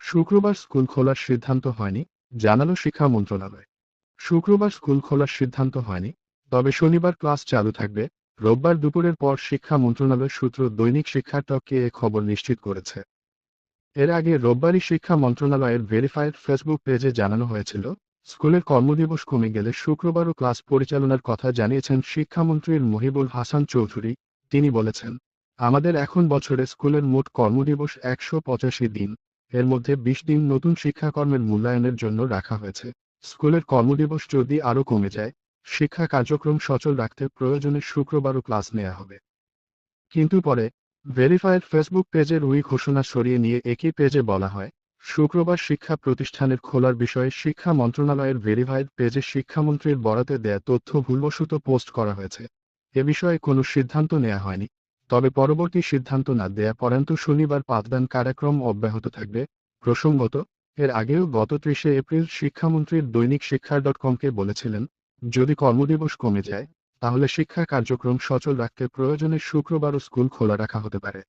শুক্রবার স্কুল খোলার সিদ্ধান্ত হয়নি, জানালো শিক্ষা মন্ত্রণালয়। শুক্রবার স্কুল খোলার সিদ্ধান্ত হয়নি, তবে শনিবার ক্লাস চালু থাকবে, রোববার দুপুরের পর শিক্ষা মন্ত্রণালয় সূত্র দৈনিক শিক্ষার্থককে এ খবর নিশ্চিত করেছে। এর আগে রোববারই শিক্ষা মন্ত্রণালয়ের ভেরিফাইড ফেসবুক পেজে জানানো হয়েছিল, স্কুলের কর্মদিবস কমে গেলে শুক্রবারও ক্লাস পরিচালনার কথা জানিয়েছেন শিক্ষামন্ত্রীর মহিবুল হাসান চৌধুরী, তিনি বলেছেন। আমাদের এখন বছরে স্কুলের মোট কর্মদিবস একশো পঁচাশি দিন। এর মধ্যে বিশ দিন নতুন শিক্ষাকর্মের মূল্যায়নের জন্য রাখা হয়েছে। স্কুলের কর্মদিবস যদি আরও কমে যায়, শিক্ষা কার্যক্রম সচল রাখতে প্রয়োজনে শুক্রবারও ক্লাস নেওয়া হবে। কিন্তু পরে ভেরিফাইড ফেসবুক পেজের ওই ঘোষণা সরিয়ে নিয়ে একই পেজে বলা হয়, শুক্রবার শিক্ষা প্রতিষ্ঠানের খোলার বিষয়ে শিক্ষা মন্ত্রণালয়ের ভেরিফাইড পেজে শিক্ষামন্ত্রীর বরাতে দেয়া তথ্য ভুলবশত পোস্ট করা হয়েছে। এ বিষয়ে কোনো সিদ্ধান্ত নেওয়া হয়নি। তবে পরবর্তী সিদ্ধান্ত না দেয়া পর্যন্ত শনিবার পাঠদান কার্যক্রম অব্যাহত থাকবে। প্রসঙ্গত, এর আগেও গত ত্রিশে এপ্রিল শিক্ষামন্ত্রীর দৈনিক শিক্ষা ডট কমকে বলেছিলেন, যদি কর্মদিবস কমে যায়, তাহলে শিক্ষা কার্যক্রম সচল রাখতে প্রয়োজনে শুক্রবারও স্কুল খোলা রাখা হতে পারে।